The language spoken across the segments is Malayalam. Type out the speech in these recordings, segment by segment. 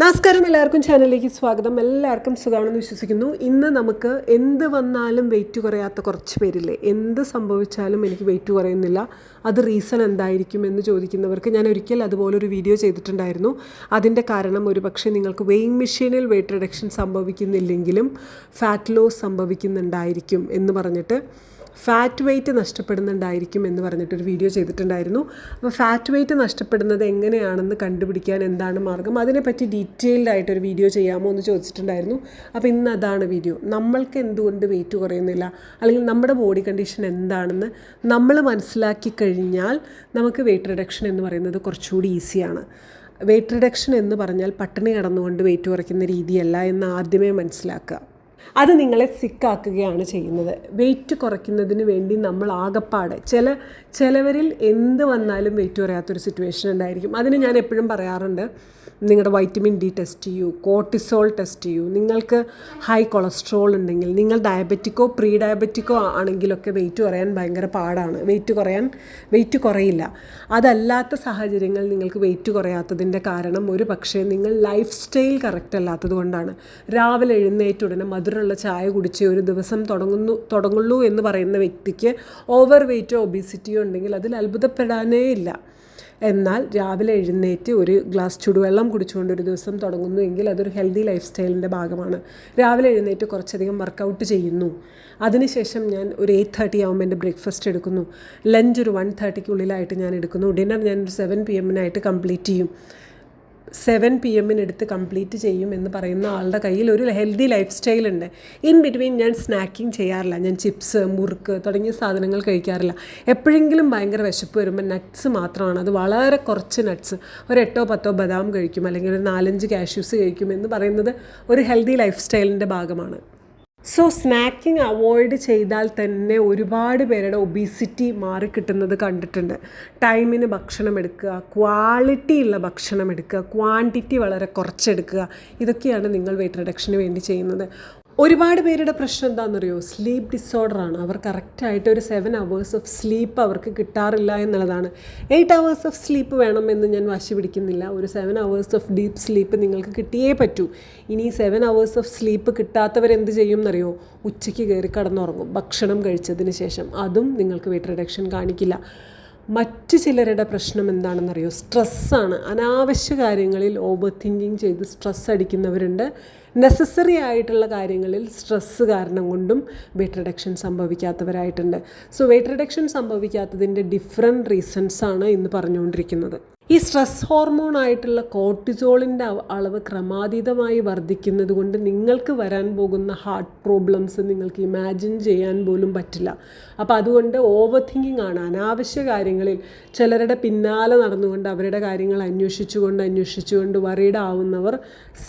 നമസ്കാരം എല്ലാവർക്കും ചാനലിലേക്ക് സ്വാഗതം. എല്ലാവർക്കും സുഖമാണെന്ന് വിശ്വസിക്കുന്നു. ഇന്ന് നമുക്ക് എന്ത് വന്നാലും വെയിറ്റ് കുറയാത്ത കുറച്ച് പേരില്ലേ? എന്ത് സംഭവിച്ചാലും എനിക്ക് വെയിറ്റ് കുറയുന്നില്ല. അത് റീസൺ എന്തായിരിക്കും എന്ന് ചോദിക്കുന്നവർക്ക് ഞാൻ ഒരിക്കൽ അതുപോലൊരു വീഡിയോ ചെയ്തിട്ടുണ്ടായിരുന്നു. അതിന്റെ കാരണം ഒരു പക്ഷേ നിങ്ങൾക്ക് വെയിങ് മെഷീനിൽ വെയിറ്റ് റിഡക്ഷൻ സംഭവിക്കുന്നില്ലെങ്കിലും ഫാറ്റ് ലോസ് സംഭവിക്കുന്നുണ്ടായിരിക്കും എന്ന് പറഞ്ഞിട്ട് ഫാറ്റ് വെയിറ്റ് നഷ്ടപ്പെടുന്നുണ്ടായിരിക്കും എന്ന് പറഞ്ഞിട്ടൊരു വീഡിയോ ചെയ്തിട്ടുണ്ടായിരുന്നു. അപ്പോൾ ഫാറ്റ് വെയിറ്റ് നഷ്ടപ്പെടുന്നത് എങ്ങനെയാണെന്ന് കണ്ടുപിടിക്കാൻ എന്താണ് മാർഗം? അതിനെപ്പറ്റി ഡീറ്റെയിൽഡ് ആയിട്ടൊരു വീഡിയോ ചെയ്യാമോ എന്ന് ചോദിച്ചിട്ടുണ്ടായിരുന്നു. അപ്പോൾ ഇന്ന് അതാണ് വീഡിയോ. നമ്മൾക്ക് എന്തുകൊണ്ട് വെയിറ്റ് കുറയുന്നില്ല? അല്ലെങ്കിൽ നമ്മുടെ ബോഡി കണ്ടീഷൻ എന്താണെന്ന് നമ്മൾ മനസ്സിലാക്കി കഴിഞ്ഞാൽ നമുക്ക് വെയിറ്റ് റിഡക്ഷൻ എന്ന് പറയുന്നത് കുറച്ചുകൂടി ഈസിയാണ്. വെയിറ്റ് റിഡക്ഷൻ എന്ന് പറഞ്ഞാൽ പട്ടിണി കടന്നുകൊണ്ട് വെയിറ്റ് കുറയ്ക്കുന്ന രീതിയല്ല എന്ന് ആദ്യമേ മനസ്സിലാക്കുക. അത് നിങ്ങളെ സിക്കാക്കുകയാണ് ചെയ്യുന്നത്. വെയിറ്റ് കുറയ്ക്കുന്നതിന് വേണ്ടി നമ്മൾ ആകപ്പാടെ ചില ചിലവരിൽ എന്ത് വന്നാലും വെയിറ്റ് കുറയാത്തൊരു സിറ്റുവേഷൻ ഉണ്ടായിരിക്കും. അതിന് ഞാൻ എപ്പോഴും പറയാറുണ്ട് നിങ്ങളുടെ വൈറ്റമിൻ ഡി ടെസ്റ്റ് ചെയ്യൂ കോർട്ടിസോൾ ടെസ്റ്റ് ചെയ്യൂ. നിങ്ങൾക്ക് ഹൈ കൊളസ്ട്രോൾ ഉണ്ടെങ്കിൽ നിങ്ങൾ ഡയബറ്റിക്കോ പ്രീ ഡയബറ്റിക്കോ ആണെങ്കിലൊക്കെ വെയിറ്റ് കുറയാൻ ഭയങ്കര പാടാണ്. വെയിറ്റ് കുറയാൻ വെയിറ്റ് കുറയില്ല. അതല്ലാത്ത സാഹചര്യങ്ങൾ നിങ്ങൾക്ക് വെയിറ്റ് കുറയാത്തതിന്റെ കാരണം ഒരു പക്ഷേ നിങ്ങൾ ലൈഫ് സ്റ്റൈൽ കറക്റ്റ് അല്ലാത്തത് കൊണ്ടാണ്. രാവിലെ എഴുന്നേറ്റ് ഉടനെ മധുരമുള്ള ചായ കുടിച്ച് ഒരു ദിവസം തുടങ്ങുന്നു തുടങ്ങുള്ളൂ എന്ന് പറയുന്ന വ്യക്തിക്ക് ഓവർ വെയിറ്റോ ഒബീസിറ്റിയോ ഉണ്ടെങ്കിൽ അതിൽ അത്ഭുതപ്പെടാനേ ഇല്ല. എന്നാൽ രാവിലെ എഴുന്നേറ്റ് ഒരു ഗ്ലാസ് ചുടുവെള്ളം കുടിച്ചുകൊണ്ട് ഒരു ദിവസം തുടങ്ങുന്നു എങ്കിൽ അതൊരു ഹെൽത്തി ലൈഫ് സ്റ്റൈലിന്റെ ഭാഗമാണ്. രാവിലെ എഴുന്നേറ്റ് കുറച്ചധികം വർക്കൗട്ട് ചെയ്യുന്നു. അതിനുശേഷം ഞാൻ ഒരു എയ്റ്റ് തേർട്ടി ആകുമ്പോൾ എന്റെ ബ്രേക്ക്ഫാസ്റ്റ് എടുക്കുന്നു. ലഞ്ച് ഒരു വൺ തേർട്ടിക്കുള്ളിലായിട്ട് ഞാൻ എടുക്കുന്നു. ഡിന്നർ ഞാൻ ഒരു സെവൻ പി എമ്മിനായിട്ട് കംപ്ലീറ്റ് ചെയ്യും. സെവൻ പി എമ്മിനെടുത്ത് കംപ്ലീറ്റ് ചെയ്യും എന്ന് പറയുന്ന ആളുടെ കയ്യിൽ ഒരു ഹെൽത്തി ലൈഫ് സ്റ്റൈൽ ഉണ്ട്. ഇൻ ബിറ്റ്വീൻ ഞാൻ സ്നാക്കിങ് ചെയ്യാറില്ല. ഞാൻ ചിപ്സ് മുറുക്ക് തുടങ്ങിയ സാധനങ്ങൾ കഴിക്കാറില്ല. എപ്പോഴെങ്കിലും ഭയങ്കര വിശപ്പ് വരുമ്പോൾ നട്ട്സ് മാത്രമാണ്. അത് വളരെ കുറച്ച് നട്ട്സ് ഒരു എട്ടോ പത്തോ ബദാം കഴിക്കും. അല്ലെങ്കിൽ ഒരു നാലഞ്ച് കാഷ്യൂസ് കഴിക്കും എന്ന് പറയുന്നത് ഒരു ഹെൽത്തി ലൈഫ് സ്റ്റൈലിന്റെ ഭാഗമാണ്. സോ സ്നാക്കിംഗ് അവോയ്ഡ് ചെയ്താൽ തന്നെ ഒരുപാട് പേരുടെ ഒബീസിറ്റി മാറിക്കിട്ടുന്നത് കണ്ടിട്ടുണ്ട്. ടൈമിന് ഭക്ഷണം എടുക്കുക ക്വാളിറ്റിയുള്ള ഭക്ഷണം എടുക്കുക ക്വാണ്ടിറ്റി വളരെ കുറച്ചെടുക്കുക ഇതൊക്കെയാണ് നിങ്ങൾ വെയിറ്റ് റിഡക്ഷന് വേണ്ടി ചെയ്യുന്നത്. ഒരുപാട് പേരുടെ പ്രശ്നം എന്താണെന്നറിയോ? സ്ലീപ്പ് ഡിസോർഡർ ആണ്. അവർ കറക്റ്റായിട്ട് ഒരു സെവൻ അവേഴ്സ് ഓഫ് സ്ലീപ്പ് അവർക്ക് കിട്ടാറില്ല എന്നുള്ളതാണ്. എയ്റ്റ് അവേഴ്സ് ഓഫ് സ്ലീപ്പ് വേണമെന്ന് ഞാൻ വാശി പിടിക്കുന്നില്ല. ഒരു seven hours of deep sleep നിങ്ങൾക്ക് കിട്ടിയേ പറ്റൂ. ഇനി സെവൻ അവേഴ്സ് ഓഫ് സ്ലീപ്പ് കിട്ടാത്തവരെന്ത് ചെയ്യും എന്നറിയോ ഉച്ചയ്ക്ക് കയറി കടന്നുറങ്ങും. ഭക്ഷണം കഴിച്ചതിന് ശേഷം. അതും നിങ്ങൾക്ക് വെയിറ്റ് റിഡക്ഷൻ കാണിക്കില്ല. മറ്റ് ചിലരുടെ പ്രശ്നം എന്താണെന്നറിയോ? സ്ട്രെസ്സാണ്. അനാവശ്യ കാര്യങ്ങളിൽ ഓവർ തിങ്കിങ് ചെയ്ത് സ്ട്രെസ് അടിക്കുന്നവരുണ്ട്. നെസസറി ആയിട്ടുള്ള കാര്യങ്ങളിൽ സ്ട്രെസ്സ് കാരണം കൊണ്ടും വെയിറ്റ് റിഡക്ഷൻ സംഭവിക്കാത്തവരായിട്ടുണ്ട്. സോ വെയിറ്റ് റിഡക്ഷൻ സംഭവിക്കാത്തതിന്റെ ഡിഫറെന്റ് റീസൺസാണ് ഇന്ന് പറഞ്ഞുകൊണ്ടിരിക്കുന്നത്. ഈ സ്ട്രെസ് ഹോർമോൺ ആയിട്ടുള്ള കോർട്ടിസോളിന്റെ അളവ് ക്രമാതീതമായി വർദ്ധിക്കുന്നത് കൊണ്ട് നിങ്ങൾക്ക് വരാൻ പോകുന്ന ഹാർട്ട് പ്രോബ്ലംസ് നിങ്ങൾക്ക് ഇമാജിൻ ചെയ്യാൻ പോലും പറ്റില്ല. അപ്പോൾ അതുകൊണ്ട് ഓവർ തിങ്കിങ് ആണ്. അനാവശ്യ കാര്യങ്ങളിൽ ചിലരുടെ പിന്നാലെ നടന്നുകൊണ്ട് അവരുടെ കാര്യങ്ങൾ അന്വേഷിച്ചുകൊണ്ട് അന്വേഷിച്ചുകൊണ്ട് വറീഡ് ആവുന്നവർ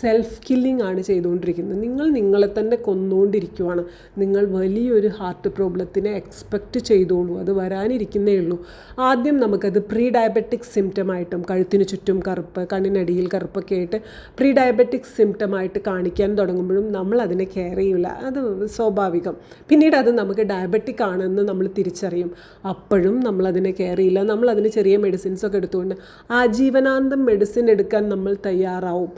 സെൽഫ് കില്ലിംഗ് ആണ് ചെയ്തുകൊണ്ടിരിക്കുന്നത്. നിങ്ങൾ നിങ്ങളെ തന്നെ കൊന്നുകൊണ്ടിരിക്കുവാണ് നിങ്ങൾ വലിയൊരു ഹാർട്ട് പ്രോബ്ലത്തിനെ എക്സ്പെക്റ്റ് ചെയ്തോളൂ. അത് വരാനിരിക്കുന്നേ ഉള്ളൂ. ആദ്യം നമുക്കത് പ്രീ ഡയബറ്റിക് സിംറ്റമായിട്ട് ആയിട്ടും കഴുത്തിന് ചുറ്റും കറുപ്പ് കണ്ണിനടിയിൽ കറുപ്പൊക്കെ ആയിട്ട് പ്രീ ഡയബറ്റിക് സിംറ്റം ആയിട്ട് കാണിക്കാൻ തുടങ്ങുമ്പോഴും നമ്മൾ അതിനെ കെയർ ചെയ്യില്ല അത് സ്വാഭാവികം. പിന്നീട് അത് നമുക്ക് ഡയബറ്റിക് ആണെന്ന് നമ്മൾ തിരിച്ചറിയും. അപ്പോഴും നമ്മളതിനെ കെയർ ചെയ്യില്ല. നമ്മൾ അതിന് ചെറിയ മെഡിസിൻസ് ഒക്കെ എടുത്തുകൊണ്ട് ആജീവനാന്തം മെഡിസിൻ എടുക്കാൻ നമ്മൾ തയ്യാറാവും.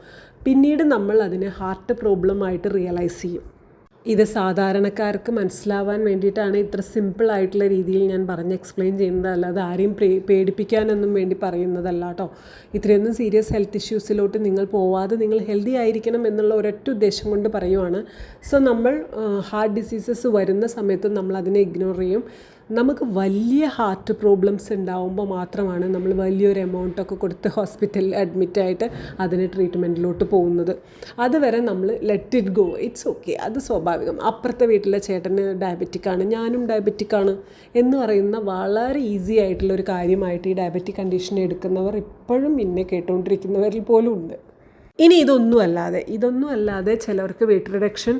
പിന്നീട് നമ്മൾ അതിനെ ഹാർട്ട് പ്രോബ്ലം ആയിട്ട് റിയലൈസ് ചെയ്യും. ഇത് സാധാരണക്കാർക്ക് മനസ്സിലാവാൻ വേണ്ടിയിട്ടാണ് ഇത്ര സിമ്പിൾ ആയിട്ടുള്ള രീതിയിൽ ഞാൻ പറഞ്ഞ് എക്സ്പ്ലെയിൻ ചെയ്യുന്നത്. അല്ലാതെ ആരെയും പ്രേ പേടിപ്പിക്കാനൊന്നും വേണ്ടി പറയുന്നതല്ല കേട്ടോ. ഇത്രയൊന്നും സീരിയസ് ഹെൽത്ത് ഇഷ്യൂസിലോട്ട് നിങ്ങൾ പോവാതെ നിങ്ങൾ ഹെൽത്തി ആയിരിക്കണം എന്നുള്ള ഒരൊറ്റ ഉദ്ദേശം കൊണ്ട് പറയുവാണ്. സോ നമ്മൾ ഹാർട്ട് ഡിസീസസ് വരുന്ന സമയത്ത് നമ്മൾ അതിനെ ഇഗ്നോർ ചെയ്യും. നമുക്ക് വലിയ ഹാർട്ട് പ്രോബ്ലംസ് ഉണ്ടാവുമ്പോൾ മാത്രമാണ് നമ്മൾ വലിയൊരു എമൗണ്ടൊക്കെ കൊടുത്ത് ഹോസ്പിറ്റലിൽ അഡ്മിറ്റായിട്ട് അതിന് ട്രീറ്റ്മെന്റിലോട്ട് പോകുന്നത്. അതുവരെ നമ്മൾ let it go it's okay അത് സ്വാഭാവികം. അപ്പുറത്തെ വീട്ടിലെ ചേട്ടന് ഡയബറ്റിക്കാണ് ഞാനും ഡയബറ്റിക് ആണ് എന്ന് പറയുന്ന വളരെ ഈസി ആയിട്ടുള്ളൊരു കാര്യമായിട്ട് ഈ ഡയബറ്റിക് കണ്ടീഷൻ എടുക്കുന്നവർ ഇപ്പോഴും പിന്നെ കേട്ടുകൊണ്ടിരിക്കുന്നവരിൽ പോലും ഉണ്ട്. ഇനി ഇതൊന്നും അല്ലാതെ ഇതൊന്നും അല്ലാതെ ചിലവർക്ക് വെയിറ്റ് റിഡക്ഷൻ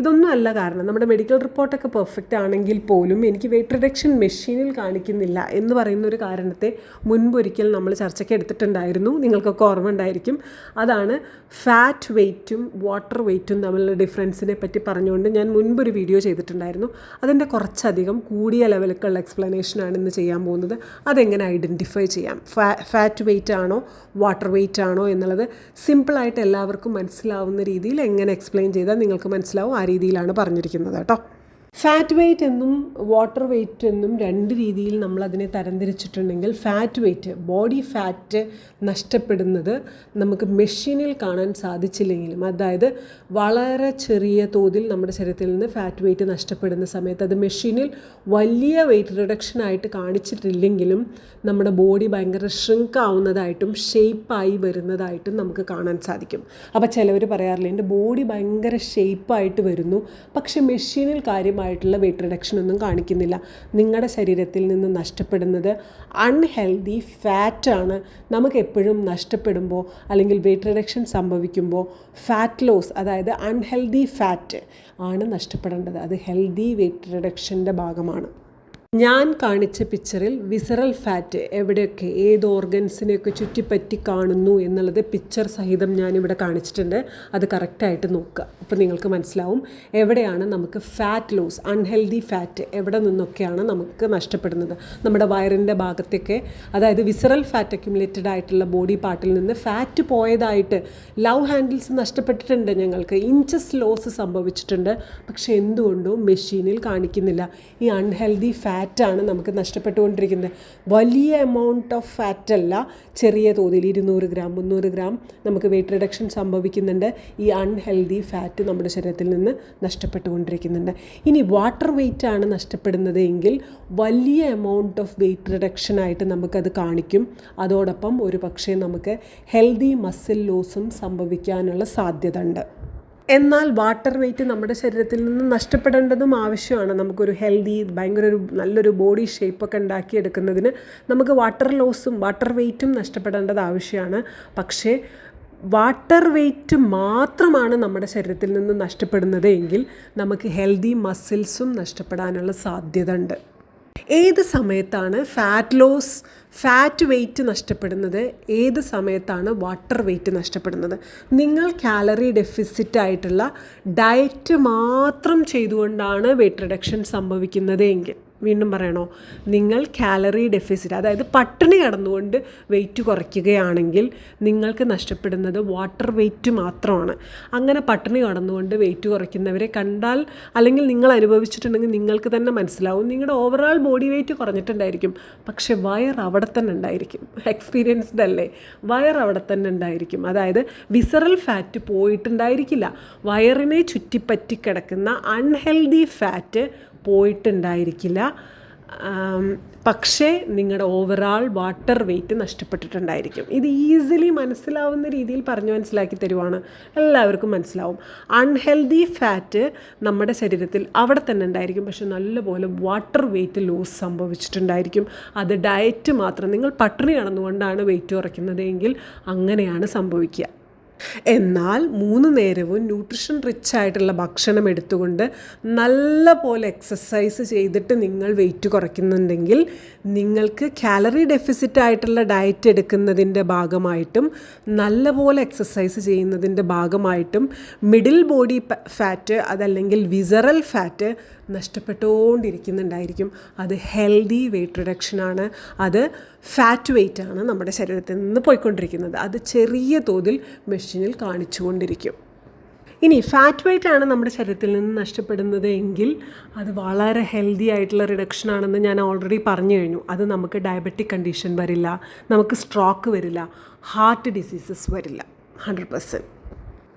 ഇതൊന്നും അല്ല കാരണം. നമ്മുടെ മെഡിക്കൽ റിപ്പോർട്ടൊക്കെ പെർഫെക്റ്റ് ആണെങ്കിൽ പോലും എനിക്ക് വെയിറ്റ് റിഡക്ഷൻ മെഷീനിൽ കാണിക്കുന്നില്ല എന്ന് പറയുന്ന ഒരു കാരണത്തെ മുൻപൊരിക്കൽ നമ്മൾ ചർച്ചയ്ക്ക് എടുത്തിട്ടുണ്ടായിരുന്നു. നിങ്ങൾക്കൊക്കെ ഓർമ്മ ഉണ്ടായിരിക്കും. അതാണ് ഫാറ്റ് വെയ്റ്റും വാട്ടർ വെയ്റ്റും തമ്മിലുള്ള ഡിഫറൻസിനെ പറ്റി പറഞ്ഞുകൊണ്ട് ഞാൻ മുൻപൊരു വീഡിയോ ചെയ്തിട്ടുണ്ടായിരുന്നു. അതിന്റെ കുറച്ചധികം കൂടിയ ലെവലിലേക്കുള്ള എക്സ്പ്ലനേഷനാണ് ഇന്ന് ചെയ്യാൻ പോകുന്നത്. അതെങ്ങനെ ഐഡന്റിഫൈ ചെയ്യാം? ഫാറ്റ് വെയ്റ്റ് ആണോ വാട്ടർ വെയ്റ്റ് ആണോ എന്നുള്ളത് സിമ്പിൾ സിമ്പിളായിട്ട് എല്ലാവർക്കും മനസ്സിലാവുന്ന രീതിയിൽ എങ്ങനെ എക്സ്പ്ലെയിൻ ചെയ്താൽ നിങ്ങൾക്ക് മനസ്സിലാവും ആ രീതിയിലാണ് പറഞ്ഞിരിക്കുന്നത് കേട്ടോ. ഫാറ്റ് വെയ്റ്റ് എന്നും വാട്ടർ വെയ്റ്റ് എന്നും രണ്ട് രീതിയിൽ നമ്മൾ അതിനെ തരംതിരിച്ചിട്ടുണ്ടെങ്കിൽ ഫാറ്റ് വെയ്റ്റ് ബോഡി ഫാറ്റ് നഷ്ടപ്പെടുന്നത് നമുക്ക് മെഷീനിൽ കാണാൻ സാധിച്ചില്ലെങ്കിലും അതായത് വളരെ ചെറിയ തോതിൽ നമ്മുടെ ശരീരത്തിൽ നിന്ന് ഫാറ്റ് വെയ്റ്റ് നഷ്ടപ്പെടുന്ന സമയത്ത് അത് മെഷീനിൽ വലിയ വെയ്റ്റ് റിഡക്ഷൻ ആയിട്ട് കാണിച്ചിട്ടില്ലെങ്കിലും നമ്മുടെ ബോഡി ഭയങ്കര ഷ്രിങ്ക് ആവുന്നതായിട്ടും ഷേപ്പായി വരുന്നതായിട്ടും നമുക്ക് കാണാൻ സാധിക്കും. അപ്പോൾ ചിലവർ പറയാറില്ല എന്റെ ബോഡി ഭയങ്കര ഷേപ്പായിട്ട് വരുന്നു. പക്ഷേ മെഷീനിൽ കാര്യമായിട്ടുള്ള വെയിറ്റ് റിഡക്ഷൻ ഒന്നും കാണിക്കുന്നില്ല. നിങ്ങളുടെ ശരീരത്തിൽ നിന്ന് നഷ്ടപ്പെടുന്നത് അൺഹെൽതി ഫാറ്റാണ് നമുക്ക് എപ്പോഴും നഷ്ടപ്പെടുമ്പോൾ അല്ലെങ്കിൽ വെയിറ്റ് റിഡക്ഷൻ സംഭവിക്കുമ്പോൾ ഫാറ്റ് ലോസ് അതായത് അൺഹെൽതി ഫാറ്റ് ആണ് നഷ്ടപ്പെടേണ്ടത്. അത് ഹെൽതി വെയിറ്റ് റിഡക്ഷന്റെ ഭാഗമാണ്. ഞാൻ കാണിച്ച പിക്ചറിൽ വിസറൽ ഫാറ്റ് എവിടെയൊക്കെ ഏത് ഓർഗൻസിനെയൊക്കെ ചുറ്റിപ്പറ്റി കാണുന്നു എന്നുള്ളത് പിക്ചർ സഹിതം ഞാനിവിടെ കാണിച്ചിട്ടുണ്ട്. അത് കറക്റ്റായിട്ട് നോക്കുക. അപ്പോൾ നിങ്ങൾക്ക് മനസ്സിലാവും എവിടെയാണ് നമുക്ക് ഫാറ്റ് ലോസ് അൺഹെൽതി ഫാറ്റ് എവിടെ നിന്നൊക്കെയാണ് നമുക്ക് നഷ്ടപ്പെടുന്നത്. നമ്മുടെ വയറിന്റെ ഭാഗത്തേക്ക് അതായത് വിസറൽ ഫാറ്റ് അക്യുമുലേറ്റഡ് ആയിട്ടുള്ള ബോഡി പാർട്ടിൽ നിന്ന് ഫാറ്റ് പോയതായിട്ട് ലവ് ഹാൻഡിൽസ് നഷ്ടപ്പെട്ടിട്ടുണ്ട് ഞങ്ങൾക്ക്. ഇഞ്ചസ് ലോസ് സംഭവിച്ചിട്ടുണ്ട്. പക്ഷേ എന്തുകൊണ്ടും മെഷീനിൽ കാണിക്കുന്നില്ല. ഈ അൺഹെൽതി ഫാറ്റാണ് നമുക്ക് നഷ്ടപ്പെട്ടുകൊണ്ടിരിക്കുന്നത്. വലിയ എമൗണ്ട് ഓഫ് ഫാറ്റല്ല ചെറിയ തോതിൽ ഇരുന്നൂറ് ഗ്രാം മുന്നൂറ് ഗ്രാം നമുക്ക് വെയിറ്റ് റിഡക്ഷൻ സംഭവിക്കുന്നുണ്ട്. ഈ അൺഹെൽതി ഫാറ്റ് നമ്മുടെ ശരീരത്തിൽ നിന്ന് നഷ്ടപ്പെട്ടുകൊണ്ടിരിക്കുന്നുണ്ട്. ഇനി വാട്ടർ വെയിറ്റ് ആണ് നഷ്ടപ്പെടുന്നത് എങ്കിൽ വലിയ എമൗണ്ട് ഓഫ് വെയിറ്റ് റിഡക്ഷൻ ആയിട്ട് നമുക്കത് കാണിക്കും. അതോടൊപ്പം ഒരു പക്ഷേ നമുക്ക് ഹെൽതി മസിൽ ലോസും സംഭവിക്കാനുള്ള സാധ്യത ഉണ്ട് എന്നാൽ വാട്ടർ വെയിറ്റ് നമ്മുടെ ശരീരത്തിൽ നിന്ന് നഷ്ടപ്പെടേണ്ടതും ആവശ്യമാണ്. നമുക്കൊരു ഹെൽത്തി ഭയങ്കര ഒരു നല്ലൊരു ബോഡി ഷേപ്പൊക്കെ ഉണ്ടാക്കിയെടുക്കുന്നതിന് നമുക്ക് വാട്ടർ ലോസും വാട്ടർ വെയിറ്റും നഷ്ടപ്പെടേണ്ടത് ആവശ്യമാണ്. പക്ഷേ വാട്ടർ വെയിറ്റ് മാത്രമാണ് നമ്മുടെ ശരീരത്തിൽ നിന്ന് നഷ്ടപ്പെടുന്നത് എങ്കിൽ നമുക്ക് ഹെൽത്തി മസിൽസും നഷ്ടപ്പെടാനുള്ള സാധ്യത ഉണ്ട് ഏത് സമയത്താണ് ഫാറ്റ് ലോസ് ഫാറ്റ് വെയിറ്റ് നഷ്ടപ്പെടുന്നത്? ഏത് സമയത്താണ് വാട്ടർ വെയിറ്റ് നഷ്ടപ്പെടുന്നത്? നിങ്ങൾ കാലറി ഡെഫിസിറ്റ് ആയിട്ടുള്ള ഡയറ്റ് മാത്രം ചെയ്തുകൊണ്ടാണ് വെയിറ്റ് റിഡക്ഷൻ സംഭവിക്കുന്നത് എങ്കിൽ വീണ്ടും പറയണോ? നിങ്ങൾ കാലറി ഡെഫിസിറ്റ് അതായത് പട്ടിണി കടന്നുകൊണ്ട് വെയിറ്റ് കുറയ്ക്കുകയാണെങ്കിൽ നിങ്ങൾക്ക് നഷ്ടപ്പെടുന്നത് വാട്ടർ വെയിറ്റ് മാത്രമാണ്. അങ്ങനെ പട്ടിണി കടന്നുകൊണ്ട് വെയിറ്റ് കുറയ്ക്കുന്നവരെ കണ്ടാൽ അല്ലെങ്കിൽ നിങ്ങൾ അനുഭവിച്ചിട്ടുണ്ടെങ്കിൽ നിങ്ങൾക്ക് തന്നെ മനസ്സിലാവും. നിങ്ങളുടെ ഓവറോൾ ബോഡി വെയിറ്റ് കുറഞ്ഞിട്ടുണ്ടായിരിക്കും. പക്ഷെ വയർ അവിടെ തന്നെ ഉണ്ടായിരിക്കും. എക്സ്പീരിയൻസ്ഡ് അല്ലേ? വയർ അവിടെ തന്നെ ഉണ്ടായിരിക്കും. അതായത് വിസറൽ ഫാറ്റ് പോയിട്ടുണ്ടായിരിക്കില്ല. വയറിനെ ചുറ്റിപ്പറ്റി കിടക്കുന്ന അൺഹെൽതി ഫാറ്റ് പോയിട്ടുണ്ടായിരിക്കില്ല. പക്ഷേ നിങ്ങളുടെ ഓവറാൾ വാട്ടർ വെയിറ്റ് നഷ്ടപ്പെട്ടിട്ടുണ്ടായിരിക്കും. ഇത് ഈസിലി മനസ്സിലാവുന്ന രീതിയിൽ പറഞ്ഞു മനസ്സിലാക്കി തരുവാണ്. എല്ലാവർക്കും മനസ്സിലാവും. അൺഹെൽതി ഫാറ്റ് നമ്മുടെ ശരീരത്തിൽ അവിടെ തന്നെ ഉണ്ടായിരിക്കും. പക്ഷെ നല്ലപോലെ വാട്ടർ വെയിറ്റ് ലൂസ് സംഭവിച്ചിട്ടുണ്ടായിരിക്കും. അത് ഡയറ്റ് മാത്രം. നിങ്ങൾ പട്ടിണി കടന്നുകൊണ്ടാണ് വെയിറ്റ് കുറയ്ക്കുന്നതെങ്കിൽ അങ്ങനെയാണ് സംഭവിക്കുക. എന്നാൽ മൂന്ന് നേരവും ന്യൂട്രിഷൻ റിച്ച് ആയിട്ടുള്ള ഭക്ഷണം എടുത്തുകൊണ്ട് നല്ല പോലെ എക്സസൈസ് ചെയ്തിട്ട് നിങ്ങൾ വെയിറ്റ് കുറയ്ക്കുന്നുണ്ടെങ്കിൽ നിങ്ങൾക്ക് കാലറി ഡെഫിസിറ്റ് ആയിട്ടുള്ള ഡയറ്റ് എടുക്കുന്നതിന്റെ ഭാഗമായിട്ടും നല്ല പോലെ എക്സസൈസ് ചെയ്യുന്നതിന്റെ ഭാഗമായിട്ടും മിഡിൽ ബോഡി ഫാറ്റ് അതല്ലെങ്കിൽ വിസറൽ ഫാറ്റ് നഷ്ടപ്പെട്ടുകൊണ്ടിരിക്കുന്നുണ്ടായിരിക്കും അത് ഹെൽതി വെയിറ്റ് റിഡക്ഷനാണ് അത് ഫാറ്റ് വെയിറ്റ് ആണ് നമ്മുടെ ശരീരത്തിൽ നിന്ന് പോയിക്കൊണ്ടിരിക്കുന്നത്. അത് ചെറിയ തോതിൽ മെഷീനിൽ കാണിച്ചുകൊണ്ടിരിക്കും. ഇനി ഫാറ്റ് വെയിറ്റ് ആണ് നമ്മുടെ ശരീരത്തിൽ നിന്ന് നഷ്ടപ്പെടുന്നത് എങ്കിൽ അത് വളരെ ഹെൽത്തി ആയിട്ടുള്ള റിഡക്ഷൻ ആണെന്ന് ഞാൻ ഓൾറെഡി പറഞ്ഞു കഴിഞ്ഞു. അത് നമുക്ക് ഡയബറ്റിക് കണ്ടീഷൻ വരില്ല നമുക്ക് സ്ട്രോക്ക് വരില്ല ഹാർട്ട് ഡിസീസസ് വരില്ല ഹൺഡ്രഡ് പെർസെന്റ്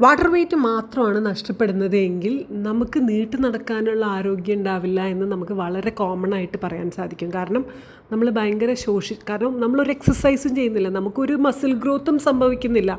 വാട്ടർ വെയിറ്റ് മാത്രമാണ് നഷ്ടപ്പെടുന്നത് എങ്കിൽ നമുക്ക് നീട്ടു നടക്കാനുള്ള ആരോഗ്യം ഉണ്ടാവില്ല എന്ന് നമുക്ക് വളരെ കോമൺ ആയിട്ട് പറയാൻ സാധിക്കും. കാരണം നമ്മൾ ഭയങ്കര ശോഷി കാരണം നമ്മളൊരു എക്സസൈസും ചെയ്യുന്നില്ല നമുക്കൊരു മസിൽ ഗ്രോത്തും സംഭവിക്കുന്നില്ല.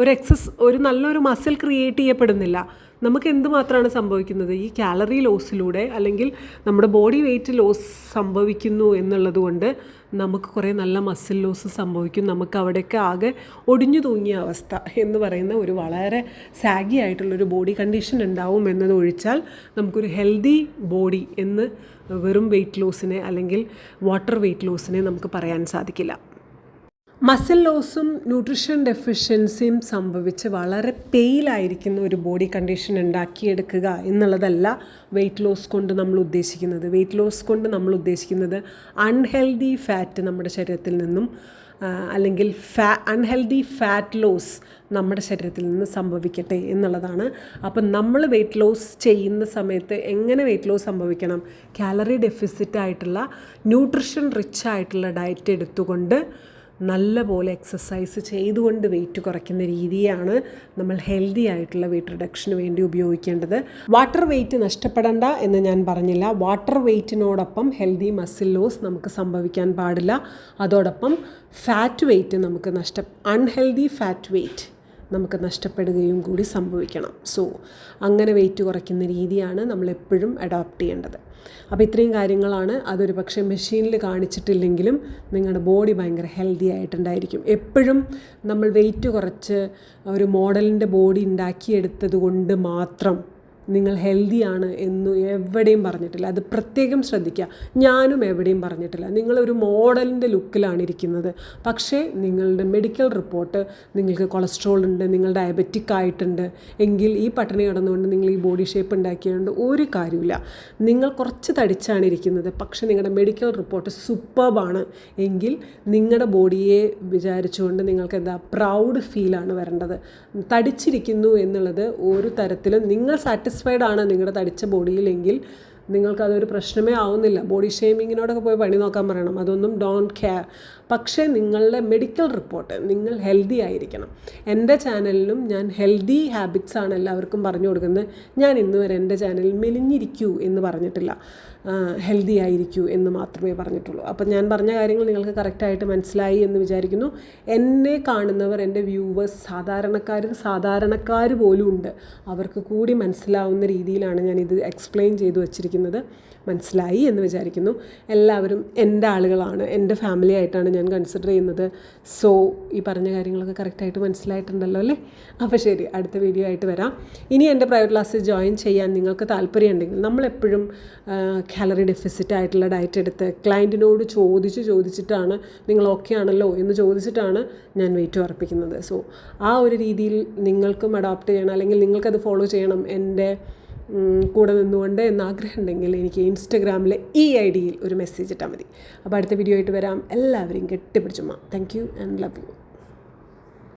ഒരു എക്സസ് ഒരു നല്ലൊരു മസിൽ ക്രിയേറ്റ് ചെയ്യപ്പെടുന്നില്ല. നമുക്ക് എന്തുമാത്രമാണ് സംഭവിക്കുന്നത്? ഈ കാലറി ലോസിലൂടെ അല്ലെങ്കിൽ നമ്മുടെ ബോഡി വെയിറ്റ് ലോസ് സംഭവിക്കുന്നു എന്നുള്ളത് കൊണ്ട് നമുക്ക് കുറേ നല്ല മസിൽ ലോസ് സംഭവിക്കും. നമുക്ക് അവിടെയൊക്കെ ആകെ ഒടിഞ്ഞു തൂങ്ങിയ അവസ്ഥ എന്ന് പറയുന്ന ഒരു വളരെ സാഗി ആയിട്ടുള്ളൊരു ബോഡി കണ്ടീഷൻ ഉണ്ടാവും എന്നത് ഒഴിച്ചാൽ നമുക്കൊരു ഹെൽത്തി ബോഡി എന്ന് വെറും വെയിറ്റ് ലോസിനെ അല്ലെങ്കിൽ വാട്ടർ വെയിറ്റ് ലോസിനെ നമുക്ക് പറയാൻ സാധിക്കില്ല. മസിൽ ലോസും ന്യൂട്രീഷൻ ഡെഫിഷ്യൻസിയും സംഭവിച്ച് വളരെ പെയിലായിരിക്കുന്ന ഒരു ബോഡി കണ്ടീഷൻ ഉണ്ടാക്കിയെടുക്കുക എന്നുള്ളതല്ല വെയിറ്റ് ലോസ് കൊണ്ട് നമ്മൾ ഉദ്ദേശിക്കുന്നത്. വെയിറ്റ് ലോസ് കൊണ്ട് നമ്മൾ ഉദ്ദേശിക്കുന്നത് അൺഹെൽതി ഫാറ്റ് നമ്മുടെ ശരീരത്തിൽ നിന്നും അല്ലെങ്കിൽ ഫാ അൺഹെൽതി ഫാറ്റ് ലോസ് നമ്മുടെ ശരീരത്തിൽ നിന്ന് സംഭവിക്കട്ടെ എന്നുള്ളതാണ്. അപ്പം നമ്മൾ വെയിറ്റ് ലോസ് ചെയ്യുന്ന സമയത്ത് എങ്ങനെ വെയിറ്റ് ലോസ് സംഭവിക്കണം? കാലറി ഡെഫിസിറ്റ് ആയിട്ടുള്ള ന്യൂട്രിഷൻ റിച്ച് ആയിട്ടുള്ള ഡയറ്റ് എടുത്തുകൊണ്ട് നല്ലപോലെ എക്സസൈസ് ചെയ്തുകൊണ്ട് വെയിറ്റ് കുറയ്ക്കുന്ന രീതിയാണ് നമ്മൾ ഹെൽത്തി ആയിട്ടുള്ള വെയിറ്റ് റിഡക്ഷന് വേണ്ടി ഉപയോഗിക്കേണ്ടത്. വാട്ടർ വെയിറ്റ് നഷ്ടപ്പെടേണ്ട എന്ന് ഞാൻ പറഞ്ഞില്ല. വാട്ടർ വെയിറ്റിനോടൊപ്പം ഹെൽത്തി മസിൽ ലോസ് നമുക്ക് സംഭവിക്കാൻ പാടില്ല. അതോടൊപ്പം ഫാറ്റ് വെയിറ്റ് നമുക്ക് നഷ്ട അൺഹെൽതി ഫാറ്റ് വെയിറ്റ് നമുക്ക് നഷ്ടപ്പെടുകയും കൂടി സംഭവിക്കണം. സോ അങ്ങനെ വെയിറ്റ് കുറയ്ക്കുന്ന രീതിയാണ് നമ്മൾ എപ്പോഴും അഡോപ്റ്റ് ചെയ്യേണ്ടത്. അപ്പോൾ ഇത്രയും കാര്യങ്ങളാണ്. അതൊരു പക്ഷേ മെഷീനിൽ കാണിച്ചിട്ടില്ലെങ്കിലും നിങ്ങളുടെ ബോഡി ഭയങ്കര ഹെൽത്തി ആയിട്ടുണ്ടായിരിക്കും. എപ്പോഴും നമ്മൾ വെയിറ്റ് കുറച്ച് ഒരു മോഡലിന്റെ ബോഡി ഉണ്ടാക്കിയെടുത്തത് കൊണ്ട് മാത്രം നിങ്ങൾ ഹെൽത്തിയാണ് എന്ന് എവിടെയും പറഞ്ഞിട്ടില്ല. അത് പ്രത്യേകം ശ്രദ്ധിക്കുക. ഞാനും എവിടെയും പറഞ്ഞിട്ടില്ല. നിങ്ങളൊരു മോഡലിന്റെ ലുക്കിലാണ് ഇരിക്കുന്നത്. പക്ഷേ നിങ്ങളുടെ മെഡിക്കൽ റിപ്പോർട്ട് നിങ്ങൾക്ക് കൊളസ്ട്രോൾ ഉണ്ട് നിങ്ങൾ ഡയബറ്റിക് ആയിട്ടുണ്ട് എങ്കിൽ ഈ പട്ടിണി കിടന്നുകൊണ്ട് നിങ്ങൾ ഈ ബോഡി ഷേപ്പ് ഉണ്ടാക്കിയതുകൊണ്ട് ഒരു കാര്യമില്ല നിങ്ങൾ കുറച്ച് തടിച്ചാണ് ഇരിക്കുന്നത്. പക്ഷേ നിങ്ങളുടെ മെഡിക്കൽ റിപ്പോർട്ട് സൂപ്പർബാണ് എങ്കിൽ നിങ്ങളുടെ ബോഡിയെ വിചാരിച്ചുകൊണ്ട് നിങ്ങൾക്ക് എന്താ പ്രൗഡ് ഫീലാണ് വരേണ്ടത്. തടിച്ചിരിക്കുന്നു എന്നുള്ളത് ഒരു തരത്തിലും നിങ്ങൾ സാറ്റിസ്ഫൈഡ് ആണ് നിങ്ങളുടെ തടിച്ച ബോഡിയിലെങ്കിൽ നിങ്ങൾക്കതൊരു പ്രശ്നമേ ആവുന്നില്ല. ബോഡി ഷേമിങ്ങിനോടൊക്കെ പോയി പണി നോക്കാൻ പറയണം. അതൊന്നും ഡോണ്ട് കെയർ പക്ഷേ നിങ്ങളുടെ മെഡിക്കൽ റിപ്പോർട്ട് നിങ്ങൾ ഹെൽത്തി ആയിരിക്കണം. എന്റെ ചാനലിലും ഞാൻ ഹെൽത്തി ഹാബിറ്റ്സ് ആണ് എല്ലാവർക്കും പറഞ്ഞു കൊടുക്കുന്നത്. ഞാൻ ഇന്നുവരെ എന്റെ ചാനലിൽ മെലിഞ്ഞിരിക്കൂ എന്ന് പറഞ്ഞിട്ടില്ല. ഹെൽത്തി ആയിരിക്കൂ എന്ന് മാത്രമേ പറഞ്ഞിട്ടുള്ളൂ. അപ്പം ഞാൻ പറഞ്ഞ കാര്യങ്ങൾ നിങ്ങൾക്ക് കറക്റ്റായിട്ട് മനസ്സിലായി എന്ന് വിചാരിക്കുന്നു. എന്നെ കാണുന്നവർ എന്റെ വ്യൂവേഴ്സ് സാധാരണക്കാരും സാധാരണക്കാർ പോലും ഉണ്ട്. അവർക്ക് കൂടി മനസ്സിലാവുന്ന രീതിയിലാണ് ഞാനിത് എക്സ്പ്ലെയിൻ ചെയ്തു വച്ചിരിക്കുന്നത്. മനസ്സിലായി എന്ന് വിചാരിക്കുന്നു. എല്ലാവരും എന്റെ ആളുകളാണ്. എന്റെ ഫാമിലി ആയിട്ടാണ് ഞാൻ കൺസിഡർ ചെയ്യുന്നത്. സോ ഈ പറഞ്ഞ കാര്യങ്ങളൊക്കെ കറക്റ്റായിട്ട് മനസ്സിലായിട്ടുണ്ടല്ലോ അല്ലേ? അപ്പോൾ ശരി അടുത്ത വീഡിയോ ആയിട്ട് വരാം. ഇനി എന്റെ പ്രൈവറ്റ് ക്ലാസ്സിൽ ജോയിൻ ചെയ്യാൻ നിങ്ങൾക്ക് താല്പര്യമുണ്ടെങ്കിൽ നമ്മളെപ്പോഴും കാലറി ഡെഫിസിറ്റ് ആയിട്ടുള്ള ഡയറ്റ് എടുത്ത് ക്ലയന്റിനോട് ചോദിച്ച് ചോദിച്ചിട്ടാണ് നിങ്ങൾ ഓക്കെ ആണല്ലോ എന്ന് ചോദിച്ചിട്ടാണ് ഞാൻ വെയിറ്റ് ഉറപ്പിക്കുന്നത്. സോ ആ ഒരു രീതിയിൽ നിങ്ങൾക്കും അഡോപ്റ്റ് ചെയ്യണം അല്ലെങ്കിൽ നിങ്ങൾക്കത് ഫോളോ ചെയ്യണം എന്റെ കൂടെ നിന്നുകൊണ്ട് എന്ന് ആഗ്രഹം ഉണ്ടെങ്കിൽ എനിക്ക് ഇൻസ്റ്റഗ്രാമിലെ ഈ ഐ ഡിയിൽ ഒരു മെസ്സേജ് ഇട്ടാൽ മതി. അപ്പോൾ അടുത്ത വീഡിയോ ആയിട്ട് വരാം. എല്ലാവരെയും കെട്ടിപ്പിടിച്ചുമ്മ thank you and love you